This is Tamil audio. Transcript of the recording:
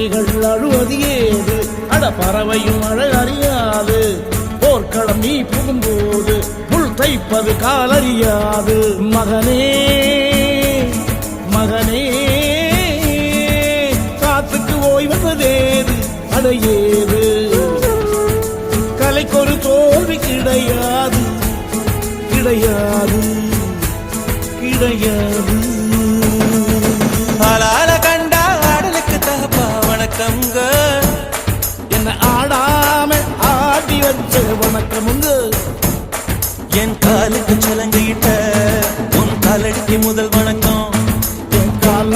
குயில்கள் அழுவது ஏது? அட பறவையும் அழகறியாது போர்க்களம் நீ புகும்போது புல் தைப்பது காலறியாது மகனே மகனே காத்துக்கு ஓய்வதேது அடையேது கலைக்கொரு தோல்வி கிடையாது. கிடையாது. கிடையாது. என்ன ஆடாம ஆடி வச்ச வணக்கமுங்க என் காலுக்கு சலங்கையிட்ட உன் காலடிக்கு முதல் வணக்கம். என் கால்